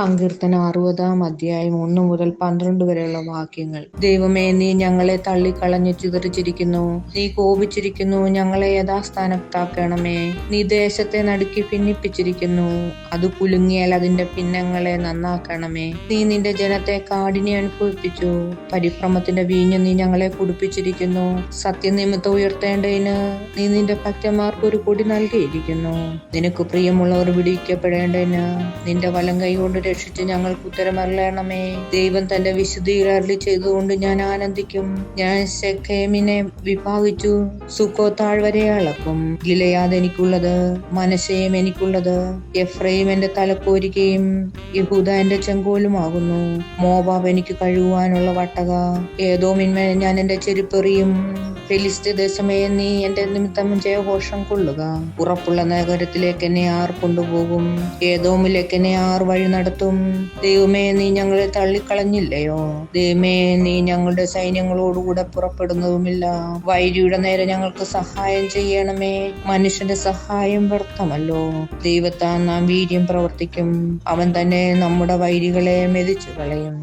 സങ്കീർത്തനം അറുപതാം അധ്യായം ഒന്ന് മുതൽ പന്ത്രണ്ട് വരെയുള്ള വാക്യങ്ങൾ. ദൈവമേ നീ ഞങ്ങളെ തള്ളിക്കളഞ്ഞു ചിതറിച്ചിരിക്കുന്നു. നീ കോപിച്ചിരിക്കുന്നു. ഞങ്ങളെ യഥാസ്ഥാനത്താക്കണമേ. നീ ദേശത്തെ നടുക്കി ഭിന്നിപ്പിച്ചിരിക്കുന്നു. അത് കുലുങ്ങിയാൽ അതിന്റെ പിന്നങ്ങളെ നന്നാക്കണമേ. നീ നിന്റെ ജനത്തെ കാടിനെ അനുഭവിപ്പിച്ചു. പരിഭ്രമത്തിന്റെ വീഞ്ഞ് നീ ഞങ്ങളെ കുടിപ്പിച്ചിരിക്കുന്നു. സത്യനിമിത്തം ഉയർത്തേണ്ടതിന് നീ നിന്റെ ഭക്തന്മാർക്ക് ഒരു കൊടി നൽകിയിരിക്കുന്നു. നിനക്ക് പ്രിയമുള്ളവർ വിടിയിക്കപ്പെടേണ്ടതിന് നിന്റെ വലം കൈകൊണ്ട് രക്ഷിച്ച് ഞങ്ങൾക്ക് ഉത്തരമറിയണമേ ദൈവം തന്റെ വിശുദ്ധിയിൽ അരളി ചെയ്തുകൊണ്ട് ഞാൻ ആനന്ദിക്കും. ഞാൻ ശെഖേമിനെ വിഭാഗിച്ചു. സുക്കോ താഴ്വരെ അളക്കും. ഗിലയാദ് എനിക്കുള്ളത് മനശയം എനിക്കുള്ളത് എഫ്രൈം എന്റെ തലക്കോരികയും യഹൂദ എന്റെ ചെങ്കോലുമാകുന്നു മോബാബ് എനിക്ക് കഴുകുവാനുള്ള വട്ടക. ഏതോ മിന്മേ ഞാൻ എന്റെ ചെരുപ്പെറിയും. ഫെലിസ്ത്യ ദേശമേ നീ എന്റെ നിമിത്തം ജയഘോഷം കൊള്ളുക. ഉറപ്പുള്ള നഗരത്തിലേക്ക് എന്നെ ആർ കൊണ്ടുപോകും. ഏതോമിലേക്ക് എന്നെ ആർ വഴി നടത്തും ദൈവമേ നീ ഞങ്ങളെ തള്ളിക്കളഞ്ഞില്ലയോ? ദൈവമേ നീ ഞങ്ങളുടെ സൈന്യങ്ങളോടുകൂടെ പുറപ്പെടുന്നതുമില്ല. വൈരിയുടെ നേരെ ഞങ്ങൾക്ക് സഹായം ചെയ്യണമേ. മനുഷ്യന്റെ സഹായം വ്യർത്ഥമല്ലോ. ദൈവത്താൽ നാം വീര്യം പ്രവർത്തിക്കും. അവൻ തന്നെ നമ്മുടെ വൈരികളെ മെതിച്ചു കളയും